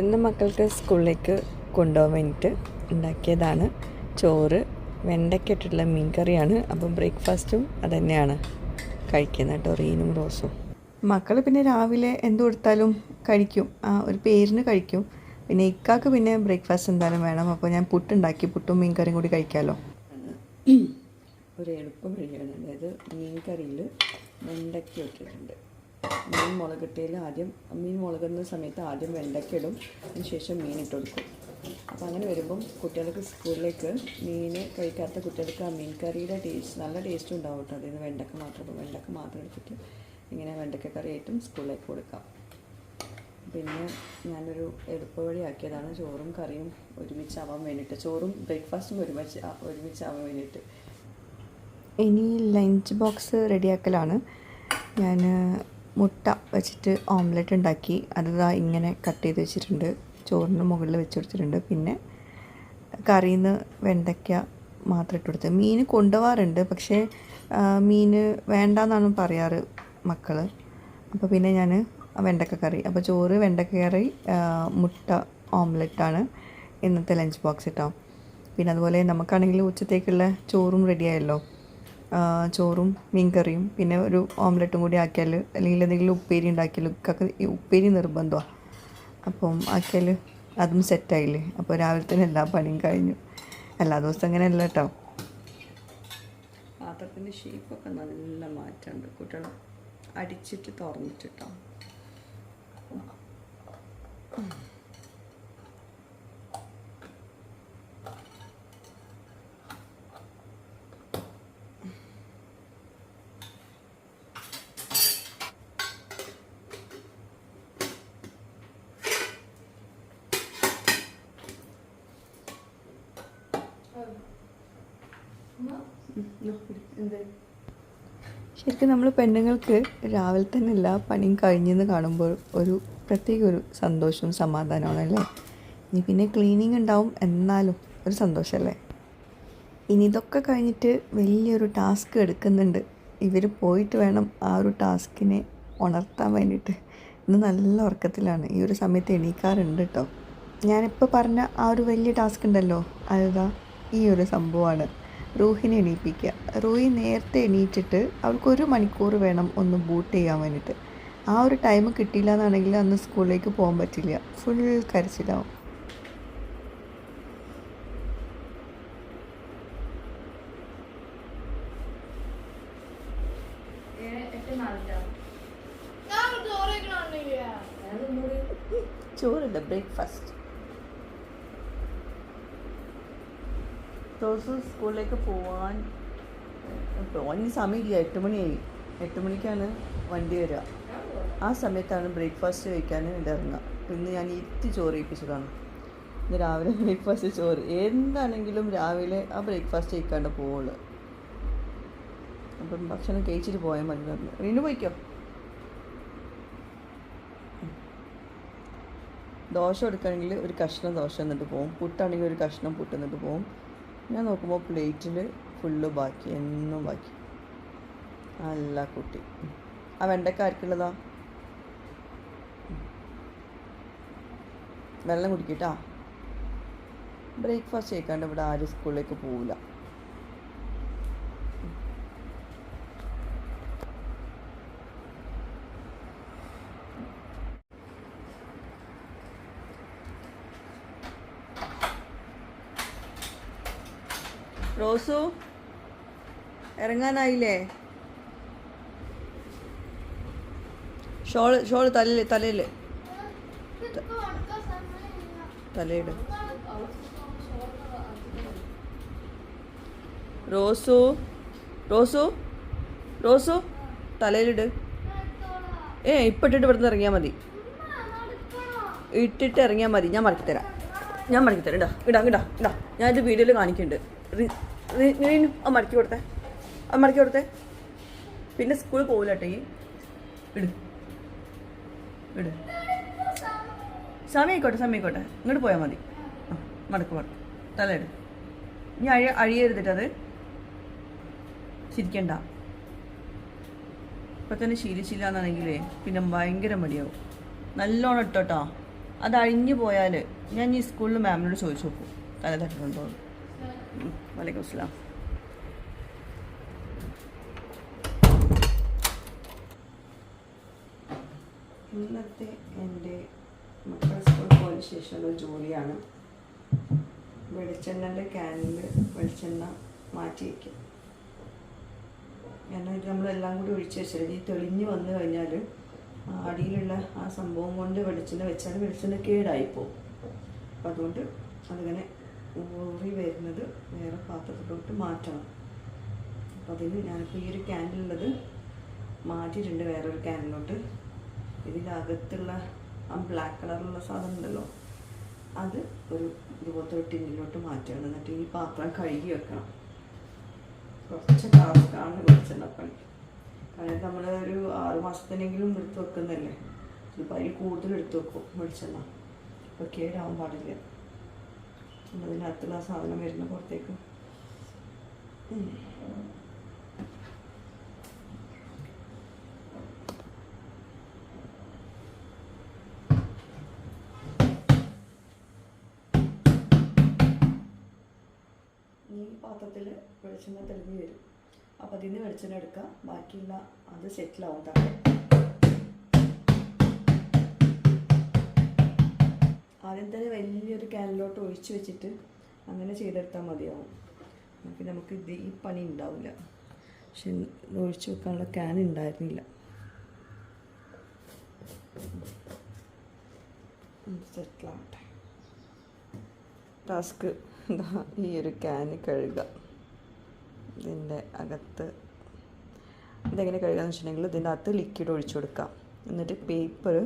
ഇന്ന് മക്കൾക്ക് സ്കൂളിലേക്ക് കൊണ്ടുപോകാൻ വേണ്ടിയിട്ട് ഉണ്ടാക്കിയതാണ് ചോറ് വെണ്ടയ്ക്ക ഇട്ടിട്ടുള്ള മീൻ കറിയാണ്. അപ്പം ബ്രേക്ക്ഫാസ്റ്റും അത് തന്നെയാണ് കഴിക്കുന്നത് കേട്ടോ റീനും റോസും. മക്കൾ പിന്നെ രാവിലെ എന്ത് കൊടുത്താലും കഴിക്കും. ആ ഒരു പേരിന് കഴിക്കും. പിന്നെ ഇക്കാക്ക് പിന്നെ ബ്രേക്ക്ഫാസ്റ്റ് എന്തായാലും വേണം. അപ്പോൾ ഞാൻ പുട്ടുണ്ടാക്കി പുട്ടും മീൻ കറിയും കൂടി കഴിക്കാമല്ലോ. ഒരു എളുപ്പം വഴിയാണ് അതായത് മീൻ കറിയിൽ വെണ്ടയ്ക്ക ഇട്ടിട്ടുണ്ട്. മീൻ മുളകിട്ടയിൽ ആദ്യം മീൻ മുളകുന്ന സമയത്ത് ആദ്യം വെണ്ടയ്ക്ക ഇടും അതിനുശേഷം മീൻ ഇട്ട് കൊടുക്കും അപ്പോൾ അങ്ങനെ വരുമ്പം കുട്ടികൾക്ക് സ്കൂളിലേക്ക് മീൻ കഴിക്കാത്ത കുട്ടികൾക്ക് ആ മീൻ കറിയുടെ ടേസ്റ്റ് നല്ല ടേസ്റ്റ് ഉണ്ടാവും കേട്ടോ. അതായത് വെണ്ടക്ക മാത്രം വെണ്ടക്ക മാത്രം എടുത്തിട്ട് ഇങ്ങനെ വെണ്ടക്ക കറി ആയിട്ടും സ്കൂളിലേക്ക് കൊടുക്കാം. പിന്നെ ഞാനൊരു എളുപ്പ വഴി ആക്കിയതാണ് ചോറും കറിയും ഒരുമിച്ചാവാൻ വേണ്ടിയിട്ട്. ചോറും ബ്രേക്ക്ഫാസ്റ്റും ഒരുമിച്ച് ഒരുമിച്ചാവാൻ വേണ്ടിയിട്ട്. ഇനി ലഞ്ച് ബോക്സ് റെഡിയാക്കലാണ്. ഞാൻ മുട്ട വെച്ചിട്ട് ഓംലെറ്റ് ഉണ്ടാക്കി. അതാ ഇങ്ങനെ കട്ട് ചെയ്ത് വെച്ചിട്ടുണ്ട്. ചോറിന് മുകളിൽ വെച്ച് കൊടുത്തിട്ടുണ്ട്. പിന്നെ കറിയിൽ നിന്ന് വെണ്ടയ്ക്ക മാത്രം ഇട്ട് കൊടുത്ത് മീൻ കൊണ്ടുപോകാറുണ്ട് പക്ഷേ മീൻ വേണ്ടെന്നാണ് പറയാറ് മക്കൾ അപ്പോൾ പിന്നെ ഞാൻ വെണ്ടക്ക കറി. അപ്പോൾ ചോറ് വെണ്ടക്ക കറി മുട്ട ഓംലെറ്റാണ് ഇന്നത്തെ ലഞ്ച് ബോക്സ് കേട്ടോ പിന്നെ അതുപോലെ നമുക്കാണെങ്കിൽ ഉച്ചത്തേക്കുള്ള ചോറും റെഡിയായല്ലോ ചോറും മീൻ കറിയും പിന്നെ ഒരു ഓംലെറ്റും കൂടി ആക്കിയാൽ അല്ലെങ്കിൽ എന്തെങ്കിലും ഉപ്പേരി ഉണ്ടാക്കിയാൽ ഒക്കെ ഉപ്പേരി നിർബന്ധമാണ് അപ്പം ആക്കിയാൽ അതും സെറ്റായില്ലേ അപ്പോൾ രാവിലെ തന്നെ എല്ലാ പണിയും കഴിഞ്ഞു. എല്ലാ ദിവസവും അങ്ങനെ അല്ല കേട്ടോ. പാത്രത്തിന്റെ ഷേപ്പൊക്കെ നല്ല മാറ്റമുണ്ട്. കുട്ടികൾ അടിച്ചിട്ട് തുറന്നിട്ടിട്ടോ ശരിക്കും നമ്മൾ പെണ്ണുങ്ങൾക്ക് രാവിലെ തന്നെ എല്ലാ പണിയും കഴിഞ്ഞെന്ന് കാണുമ്പോൾ ഒരു പ്രത്യേക ഒരു സന്തോഷവും സമാധാനമാണ് അല്ലേ? ഇനി പിന്നെ ക്ലീനിങ് ഉണ്ടാവും എന്നാലും ഒരു സന്തോഷമല്ലേ? ഇനി ഇതൊക്കെ കഴിഞ്ഞിട്ട് വലിയൊരു ടാസ്ക് എടുക്കുന്നുണ്ട്. ഇവർ പോയിട്ട് വേണം ആ ഒരു ടാസ്കിനെ ഉണർത്താൻ വേണ്ടിയിട്ട്. ഇന്ന് നല്ല ഉറക്കത്തിലാണ്. ഈ ഒരു സമയത്ത് എണീക്കാറുണ്ട് കേട്ടോ ഞാനിപ്പോൾ പറഞ്ഞ ആ ഒരു വലിയ ടാസ്ക് ഉണ്ടല്ലോ അതാ ഈ ഒരു സംഭവമാണ്. റൂഹിനെ എണീപ്പിക്കുക. റൂഹി നേരത്തെ എണീറ്റിട്ട് അവൾക്ക് ഒരു മണിക്കൂർ വേണം ഒന്ന് ബൂട്ട് ചെയ്യാൻ വേണ്ടിയിട്ട് ആ ഒരു ടൈം കിട്ടിയില്ല എന്നാണെങ്കിൽ അന്ന് സ്കൂളിലേക്ക് പോകാൻ പറ്റില്ല. ഫുൾ കരച്ചിലാവും. ചോറില്ല ബ്രേക്ക്ഫാസ്റ്റ് ദിവസം സ്കൂളിലേക്ക് പോവാൻ പോവാൻ സമയമില്ല എട്ട് മണിയായി എട്ട് മണിക്കാണ് വണ്ടി വരിക ആ സമയത്താണ് ബ്രേക്ക്ഫാസ്റ്റ് കഴിക്കാൻ ഇവിടെ പിന്നെ ഞാൻ ഇത്തി ചോറ് കഴിപ്പിച്ചതാണ്. ഇന്ന് രാവിലെ ബ്രേക്ക്ഫാസ്റ്റ് ചോറ്. എന്താണെങ്കിലും രാവിലെ ആ ബ്രേക്ക്ഫാസ്റ്റ് കഴിക്കാണ്ട് പോവുള്ളൂ. അപ്പം ഭക്ഷണം കഴിച്ചിട്ട് പോയാൽ മതി പറഞ്ഞു. വീണ്ടും പോയിക്കോ? ദോശ എടുക്കുകയാണെങ്കിൽ ഒരു കഷ്ണം ദോശ എന്നിട്ട് പോകും പുട്ടാണെങ്കിൽ ഒരു കഷ്ണം പുട്ട് എന്നിട്ട് പോകും ഞാൻ നോക്കുമ്പോൾ പ്ലേറ്റിൽ ഫുള്ള് ബാക്കി എന്നും ബാക്കി. നല്ല കുട്ടി. ആ വെണ്ടയ്ക്ക ആർക്കുള്ളതാ? വെള്ളം കുടിക്കട്ടാ ബ്രേക്ക്ഫാസ്റ്റ് കഴിക്കാണ്ട് ഇവിടെ ആരും സ്കൂളിലേക്ക് പോവില്ല റോസു ഇറങ്ങാനായില്ലേ? ഷോൾ ഷോൾ തലയിൽ തലയിൽ. തലയിട്. റോസു റോസു റോസു തലയിലിട്. ഏ ഇപ്പം ഇട്ടിട്ട് ഇവിടുന്ന് ഇറങ്ങിയാൽ മതി. ഇട്ടിട്ട് ഇറങ്ങിയാൽ മതി. ഞാൻ മറക്കി തരാം ഞാൻ മറക്കി തരാം ഇടാ ഇടാ ഇടാ. ഇടാ ഞാനിത് വീഡിയോയിൽ കാണിക്കുന്നുണ്ട് മടക്കി കൊടുത്തേ. അത് മടക്കി കൊടുത്തേ. പിന്നെ സ്കൂളിൽ പോകില്ല കേട്ടോ ഈ. ഇട്. ഇട്. സമയം ആയിക്കോട്ടെ സമയം ആയിക്കോട്ടെ ഇങ്ങോട്ട് പോയാൽ മതി. ആ മടക്ക് മടക്ക്. തലയിട് ഇനി അഴി അഴിയരുതിട്ടത് ചിരിക്കണ്ട. ഇപ്പം തന്നെ ശീലിച്ചില്ല എന്നാണെങ്കിലേ പിന്നെ ഭയങ്കര മടിയാവും. നല്ലോണം ഇട്ടോട്ടോ അത് അഴിഞ്ഞു പോയാൽ ഞാൻ ഈ സ്കൂളിൽ മാമിനോട് ചോദിച്ചു നോക്കും. തല തട്ടുന്നുണ്ടോ വലൈക്കും السلام ഇന്നത്തെ എന്റെ മക്കൾ സ്കൂൾ പോയതിന് ശേഷമുള്ള ജോലിയാണ്. വെളിച്ചെണ്ണന്റെ ക്യാനിൽ വെളിച്ചെണ്ണ മാറ്റി വയ്ക്കും. കാരണം ഇത് നമ്മളെല്ലാം കൂടി ഒഴിച്ചു വെച്ചിരുന്നു ഈ തെളിഞ്ഞ് വന്നു കഴിഞ്ഞാൽ അടിയിലുള്ള ആ സംഭവം കൊണ്ട് വെളിച്ചെണ്ണ വെച്ചാൽ വെളിച്ചെണ്ണ കേടായിപ്പോവും. അപ്പം അതുകൊണ്ട് അതിങ്ങനെ ഊറി വരുന്നത് വേറെ പാത്രത്തിലോട്ട് മാറ്റണം. അപ്പം അതിന് ഞാനിപ്പോൾ ഈ ഒരു ക്യാനിലുള്ളത് മാറ്റിയിട്ടുണ്ട് വേറൊരു ക്യാനിലോട്ട്. ഇതിന്റെ അകത്തുള്ള ആ ബ്ലാക്ക് കളറുള്ള സാധനം ഉണ്ടല്ലോ അത് ഒരു ഇതുപോലത്തെ ഒരു ടിന്നിലോട്ട് മാറ്റണം. എന്നിട്ട് ഈ പാത്രം കഴുകി വെക്കണം. കുറച്ച് ടാസ്ക്കാണ് വെളിച്ചെണ്ണപ്പണി കാരണം നമ്മൾ ഒരു ആറു മാസത്തിനെങ്കിലും എടുത്ത് വെക്കുന്നതല്ലേ ഇതിപ്പോൾ അതിൽ കൂടുതൽ എടുത്ത് വെക്കും വെളിച്ചെണ്ണ. അപ്പോൾ കേടാവാൻ പാടില്ല. അതിനകത്തുള്ള സാധനം വരുന്ന പുറത്തേക്ക്. പാത്രത്തിൽ വെളിച്ചെണ്ണ തെളിഞ്ഞ് വരും. അപ്പോൾ അതിൽ നിന്ന് വെളിച്ചെണ്ണ എടുക്കുക ബാക്കിയുള്ള അത് സെറ്റിലാവും താഴെ. ആദ്യം തന്നെ വലിയൊരു ക്യാനിലോട്ട് ഒഴിച്ചു വെച്ചിട്ട് അങ്ങനെ ചെയ്തെടുത്താൽ മതിയാവും. പിന്നെ നമുക്ക് ഇത് ഈ പണി ഉണ്ടാവില്ല പക്ഷെ ഒഴിച്ചു വെക്കാനുള്ള ക്യാൻ ഉണ്ടായിരുന്നില്ല. സെറ്റിലാവട്ടെ ടാസ്ക് ഈ ഒരു ക്യാന് കഴുകുക ഇതിന്റെ അകത്ത് ഇതെങ്ങനെ കഴുകാന്ന് വെച്ചിട്ടുണ്ടെങ്കിൽ ഇതിന്റെ അകത്ത് ലിക്വിഡ് ഒഴിച്ചു കൊടുക്കാം. എന്നിട്ട് പേപ്പർ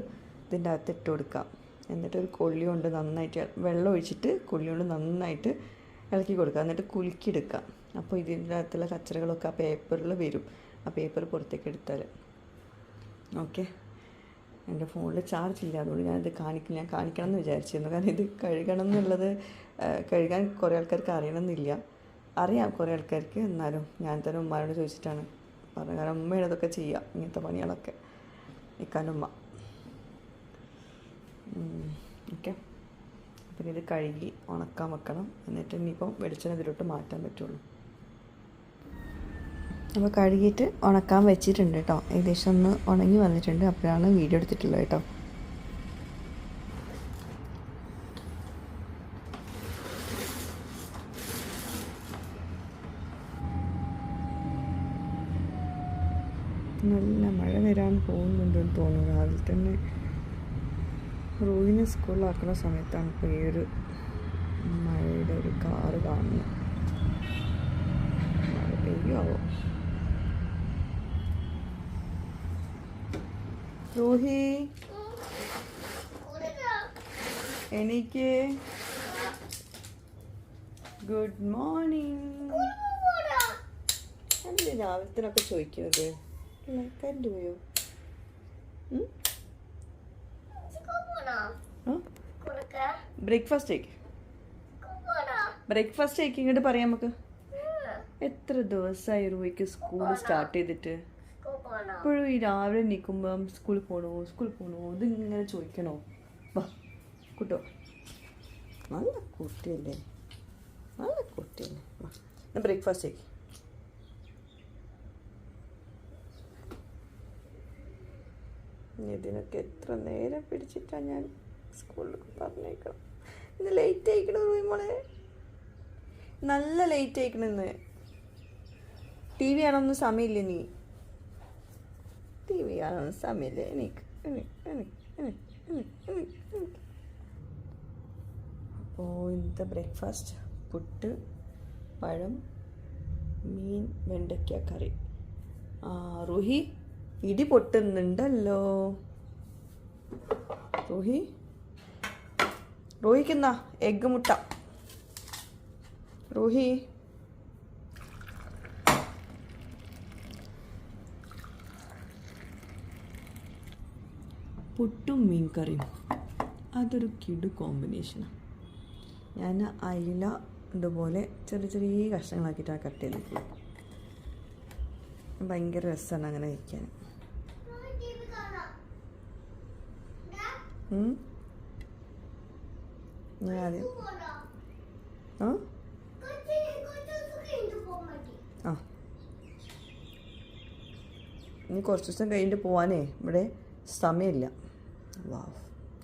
ഇതിന്റെ അകത്ത് ഇട്ട് കൊടുക്കാം. എന്നിട്ട് ഒരു കൊള്ളി കൊണ്ട് നന്നായിട്ട് വെള്ളം ഒഴിച്ചിട്ട് കൊള്ളി കൊണ്ട് നന്നായിട്ട് ഇളക്കി കൊടുക്കുക. എന്നിട്ട് കുലുക്കിയെടുക്കുക. അപ്പോൾ ഇതിന്റെ അകത്തുള്ള കച്ചറകളൊക്കെ ആ പേപ്പറിൽ വരും. ആ പേപ്പർ പുറത്തേക്ക് എടുത്താൽ. ഓക്കെ. എന്റെ ഫോണിൽ ചാർജ് ഇല്ല. അതുകൊണ്ട് ഞാനിത് കാണിക്കില്ല ഞാൻ കാണിക്കണം എന്ന് വിചാരിച്ചിരുന്നു. കാരണം ഇത് കഴുകണം എന്നുള്ളത് കഴുകാൻ കുറേ ആൾക്കാർക്ക് അറിയണമെന്നില്ല. അറിയാം കുറേ ആൾക്കാർക്ക്. എന്നാലും ഞാൻ തന്നെ ഉമ്മാരോട് ചോദിച്ചിട്ടാണ്. പറഞ്ഞു കാരണം ഉമ്മയാണ് ഇതൊക്കെ ഇങ്ങനത്തെ പണികളൊക്കെ. ഇക്കാന്റെ ഉമ്മ. ഓക്കെ. പിന്നെ ഇത് കഴുകി ഉണക്കാൻ വെക്കണം. എന്നിട്ട് ഇനിയിപ്പം വെളിച്ചെണ്ണ ഇതിലോട്ട് മാറ്റാൻ പറ്റുള്ളൂ. അപ്പോൾ കഴുകിയിട്ട് ഉണക്കാൻ വെച്ചിട്ടുണ്ട് കേട്ടോ. ഏകദേശം ഒന്ന് ഉണങ്ങി വന്നിട്ടുണ്ട്. അപ്പോഴാണ് വീഡിയോ എടുത്തിട്ടുള്ളത് കേട്ടോ. നല്ല മഴ വരാൻ പോകുന്നുണ്ടെന്ന് തോന്നുന്നു. രാവിലെ തന്നെ റോഹിനെ സ്കൂളിലാക്കുന്ന സമയത്താണ് ഇപ്പോൾ ഈ ഒരു മഴയുടെ ഒരു കാറ് കാണുന്നത്. മഴ പെയ്യാവോ റോഹി എനിക്ക് ഗുഡ് മോർണിംഗ് എന്ത് രാവിലത്തിനൊക്കെ ചോദിക്കുന്നത്? കറണ്ട് പോയോ ബ്രേക്ക്ഫാസ്റ്റ് കഴിക്ക് ബ്രേക്ക്ഫാസ്റ്റ് കഴിക്ക് ഇങ്ങോട്ട് പറയാം നമുക്ക്. എത്ര ദിവസമായി റൂയ്ക്ക് സ്കൂൾ സ്റ്റാർട്ട് ചെയ്തിട്ട്? ഇപ്പോഴും ഈ രാവിലെ നിൽക്കുമ്പം സ്കൂളിൽ പോകണോ സ്കൂളിൽ പോകണോ ഇതിങ്ങനെ ചോദിക്കണോ? വാ കുട്ടോ. നല്ല കുട്ടിയല്ലേ. നല്ല കുട്ടിയല്ലേ. വാ ബ്രേക്ക്ഫാസ്റ്റ് കഴിക്ക് ഇതിനൊക്കെ എത്ര നേരം പിടിച്ചിട്ടാണ് ഞാൻ സ്കൂളിൽ പറഞ്ഞേക്കണം? ഇന്ന് ലേറ്റ് ആയിക്കണം മോളെ. നല്ല ലേറ്റ് ആയിക്കണം ഇന്ന്. ടി വി കാണാനൊന്നും സമയമില്ല നീ? ടി വി കാണാനൊന്നും സമയമില്ല? എനിക്ക് അപ്പോൾ ഇന്നത്തെ ബ്രേക്ക്ഫാസ്റ്റ് പുട്ട് പഴം മീൻ വെണ്ടയ്ക്ക കറി. റുഹി ഇടി പൊട്ടുന്നുണ്ടല്ലോ. റോഹി റോഹിക്കെന്നാ എഗ്ഗ് മുട്ട. രോഹി. പുട്ടും മീൻ കറിയും അതൊരു കിടു കോമ്പിനേഷനാണ് ഞാൻ അയില ഇതുപോലെ ചെറിയ ചെറിയ കഷ്ണങ്ങളാക്കിയിട്ടാണ് കട്ട് ചെയ്തിട്ടുള്ളത് ഭയങ്കര രസമാണ് അങ്ങനെ കഴിക്കാൻ. ഉം? ഞാൻ ആദ്യം ആ ആ ഇനി കുറച്ച് ദിവസം കഴിഞ്ഞിട്ട് പോവാനേ ഇവിടെ സമയമില്ല വാ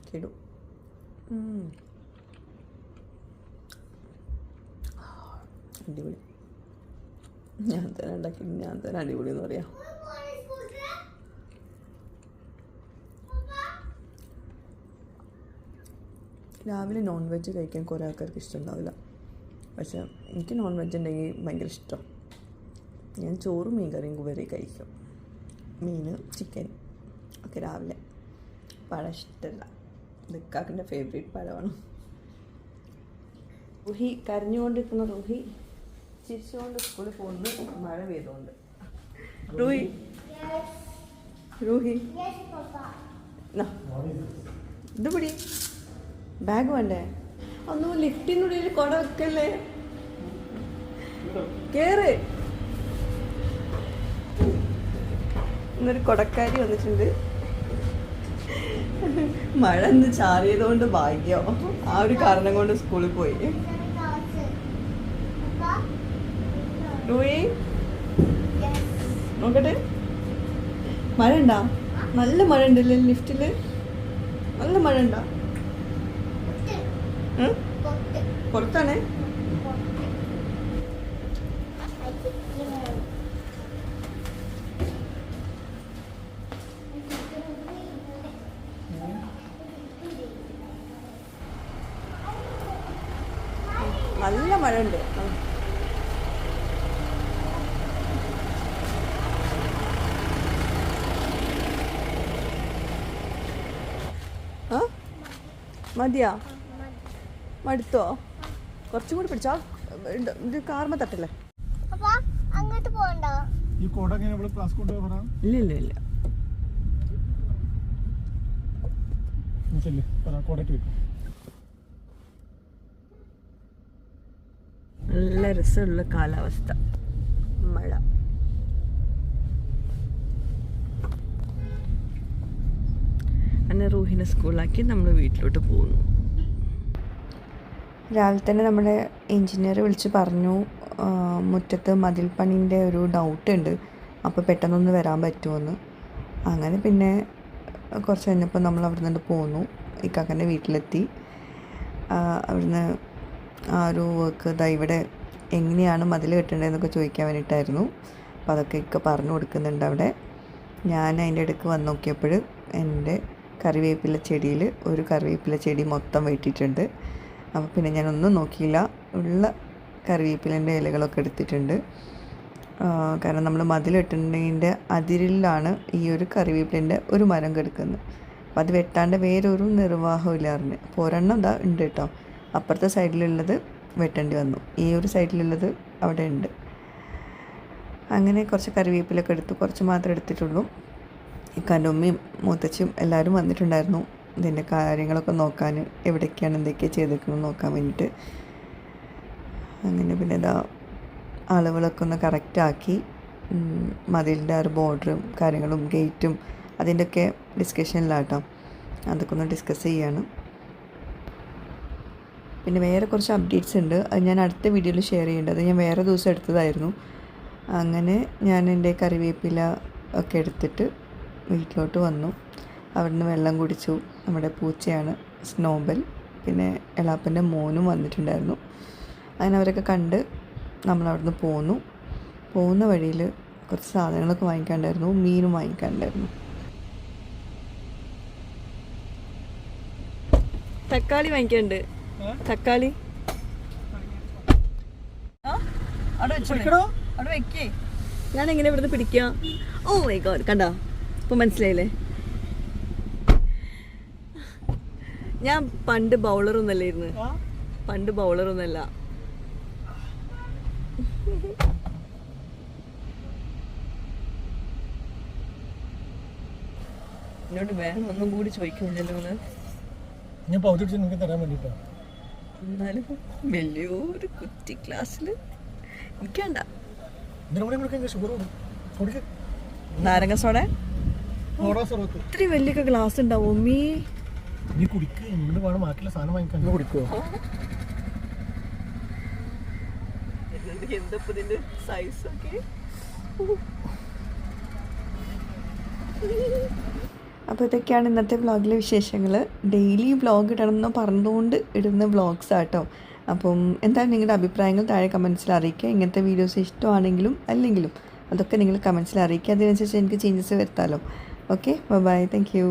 കിടു. അടിപൊളി ഞാൻ തന്നെ ഉണ്ടാക്കി ഞാൻ തന്നെ അടിപൊളി എന്ന് പറയാം രാവിലെ നോൺ വെജ് കഴിക്കാൻ കുറേ ആൾക്കാർക്ക് ഇഷ്ടമുണ്ടാവില്ല. പക്ഷെ എനിക്ക് നോൺ വെജ് ഉണ്ടെങ്കിൽ ഭയങ്കര ഇഷ്ടം. ഞാൻ ചോറും മീൻ കറിയും വരെ കഴിക്കും. മീൻ ചിക്കൻ ഒക്കെ രാവിലെ. പഴം ഇഷ്ടമല്ല ഇക്കാക്കിന്റെ ഫേവറേറ്റ് പഴമാണ്. റുഹി കരഞ്ഞുകൊണ്ടിരിക്കുന്ന റുഹി ചിരിച്ചുകൊണ്ട് സ്കൂളിൽ പോകുന്നു. മഴ പെയ്തുകൊണ്ട്. റൂഹി. റൂഹി. നാ, ഇത് പിടി. ബാഗ് വേണ്ടേ ഒന്നും ലിഫ്റ്റിനുള്ളിൽ കുട വെക്കല്ലേ കേറ്. ഇന്നൊരു കൊടക്കാരി വന്നിട്ടുണ്ട്. മഴ ഇന്ന് ചാറിയതുകൊണ്ട് ഭാഗ്യം. ആ ഒരു കാരണം കൊണ്ട് സ്കൂളിൽ പോയി. നോക്കട്ടെ. മഴ ഉണ്ടോ നല്ല മഴ ഉണ്ടല്ലേ ലിഫ്റ്റിൽ? നല്ല മഴ ഉണ്ടോ പുറത്താണേ? നല്ല മഴ ഉണ്ട് മതിയാ? മടുത്തോ? കുറച്ചും കൂടി പിടിച്ചോ. ഇത് കാർമ തട്ടല്ലേ? അപ്പൊ അങ്ങോട്ട് പോകണ്ട? ഈ കോട എങ്ങനെ ഇവിടെ ക്ലാസ് ഇല്ല ഇല്ല ഇല്ല. നല്ല രസമുള്ള കാലാവസ്ഥ. മഴ. അങ്ങനെ റൂഹിനെ സ്കൂളാക്കി നമ്മൾ വീട്ടിലോട്ട് പോകുന്നു. രാവിലെ തന്നെ നമ്മുടെ എഞ്ചിനീയർ വിളിച്ച് പറഞ്ഞു മുറ്റത്ത് മതിൽ പണിന്റെ ഒരു ഡൗട്ട് ഉണ്ട്. അപ്പോൾ പെട്ടെന്നൊന്ന് വരാൻ പറ്റുമെന്ന്. അങ്ങനെ പിന്നെ കുറച്ച് കഴിഞ്ഞപ്പോൾ നമ്മൾ അവിടെ നിന്ന് പോന്നു. ഇക്കാക്കന്റെ വീട്ടിലെത്തി. അവിടുന്ന് ആ ഒരു വർക്ക് ഇതാ ഇവിടെ എങ്ങനെയാണ് മതിൽ കെട്ടേണ്ടതെന്നൊക്കെ ചോദിക്കാൻ വേണ്ടിയിട്ടായിരുന്നു. അപ്പോൾ അതൊക്കെ ഇക്ക പറഞ്ഞു കൊടുക്കുന്നുണ്ട് അവിടെ. ഞാൻ അതിന്റെ ഇടയ്ക്ക് വന്ന് നോക്കിയപ്പോൾ എന്റെ കറിവേപ്പില ചെടിയിൽ ഒരു കറിവേപ്പില ചെടി മൊത്തം വെട്ടിയിട്ടുണ്ട്. അപ്പോൾ പിന്നെ ഞാനൊന്നും നോക്കിയില്ല. ഉള്ള കറിവേപ്പിലേന്റെ ഇലകളൊക്കെ എടുത്തിട്ടുണ്ട്. കാരണം നമ്മൾ മതിലിട്ടുണ്ടെങ്കിന്റെ അതിരിലാണ് ഈ ഒരു കറിവേപ്പിലേന്റെ ഒരു മരം കിടക്കുന്നത്. അപ്പം അത് വെട്ടാണ്ട് വേറൊരു നിർവാഹമില്ലായിരുന്നു അപ്പോൾ ഒരെണ്ണം ഇതാ ഉണ്ട് കേട്ടോ. അപ്പുറത്തെ സൈഡിലുള്ളത് വെട്ടേണ്ടി വന്നു. ഈ ഒരു സൈഡിലുള്ളത് അവിടെ ഉണ്ട്. അങ്ങനെ കുറച്ച് കറിവേപ്പിലൊക്കെ എടുത്തു. കുറച്ച് മാത്രമേ എടുത്തിട്ടുള്ളൂ. ഇക്കാന്റെ ഉമ്മയും മൂത്തച്ഛയും എല്ലാവരും വന്നിട്ടുണ്ടായിരുന്നു. ഇതിന്റെ കാര്യങ്ങളൊക്കെ നോക്കാൻ എവിടേക്കാണ് എന്തൊക്കെ ചെയ്തേക്കുന്നത് നോക്കാൻ വേണ്ടിയിട്ട്. അങ്ങനെ പിന്നെ ഇതാ അളവുകളൊക്കെ ഒന്ന് കറക്റ്റാക്കി മതിലിന്റെ ആ ഒരു ബോർഡറും കാര്യങ്ങളും ഗേറ്റും അതിന്റെയൊക്കെ ഡിസ്കഷനിലാട്ടോ അതൊക്കെ ഒന്ന് ഡിസ്കസ് ചെയ്യാണ്. പിന്നെ വേറെ കുറച്ച് അപ്ഡേറ്റ്സ് ഉണ്ട്. അത് ഞാൻ അടുത്ത വീഡിയോയിൽ ഷെയർ ചെയ്യേണ്ടത് ഞാൻ വേറെ ദിവസം എടുത്തതായിരുന്നു. അങ്ങനെ ഞാൻ എന്റെ കറിവേപ്പില ഒക്കെ എടുത്തിട്ട് വീട്ടിലോട്ട് വന്നു. അവിടുന്ന് വെള്ളം കുടിച്ചു. നമ്മുടെ പൂച്ചയാണ് സ്നോബൽ. പിന്നെ എളാപ്പന്റെ മോനും വന്നിട്ടുണ്ടായിരുന്നു. അങ്ങനെ അവരൊക്കെ കണ്ട് നമ്മൾ അവിടുന്ന് പോന്നു. പോകുന്ന വഴിയിൽ കുറച്ച് സാധനങ്ങളൊക്കെ വാങ്ങിക്കാണ്ടായിരുന്നു. മീനും വാങ്ങിക്കാണ്ടായിരുന്നു. തക്കാളി വാങ്ങിക്കണ്ട് തക്കാളി. ഞാൻ എങ്ങനെ ഇവിടുന്ന് പിടിക്കാം? ഓ മൈ ഗോഡ് കണ്ടോ? ഇപ്പൊ മനസ്സിലായില്ലേ? ഞാൻ പണ്ട് ബൗളർ ഒന്നല്ലായിരുന്നു പണ്ട് ബൗളർ ഒന്നല്ല. എന്നോട് വേണം ഒന്നും കൂടി ചോദിക്കുന്നില്ലല്ലോ ഞാൻ നിങ്ങൾക്ക് തരാൻ വേണ്ടിയിട്ടാണ് എന്നാലും വലിയൊരു കുറ്റി ക്ലാസ്സിൽ എനിക്കണ്ട നാരങ്ങ സോഡ ഇത്രയും വലിയൊക്കെ ഗ്ലാസ് ഉണ്ടാവും ഉമ്മീ? നീ കുടിക്ക് എന്ത് വേണം ബാക്കിയുള്ള സാധനം വാങ്ങിക്കാൻ. കുടിക്കോ? എന്താ ഇതിന്റെ സൈസ് ഒക്കെ? അപ്പോൾ ഇതൊക്കെയാണ് ഇന്നത്തെ വ്ളോഗിലെ വിശേഷങ്ങൾ ഡെയിലി വ്ളോഗ് ഇടണം എന്ന് പറഞ്ഞുകൊണ്ട് ഇടുന്ന വ്ളോഗ്സ് ആട്ടോ. അപ്പം എന്തായാലും നിങ്ങളുടെ അഭിപ്രായങ്ങൾ? താഴെ കമൻസിൽ അറിയിക്കുക. ഇങ്ങനത്തെ വീഡിയോസ് ഇഷ്ടമാണെങ്കിലും അല്ലെങ്കിലും അതൊക്കെ നിങ്ങൾ കമൻസിൽ അറിയിക്കുക. അതിനനുസരിച്ച് എനിക്ക് ചേഞ്ചസ് വരുത്താമല്ലോ ഓക്കെ ബൈ താങ്ക് യു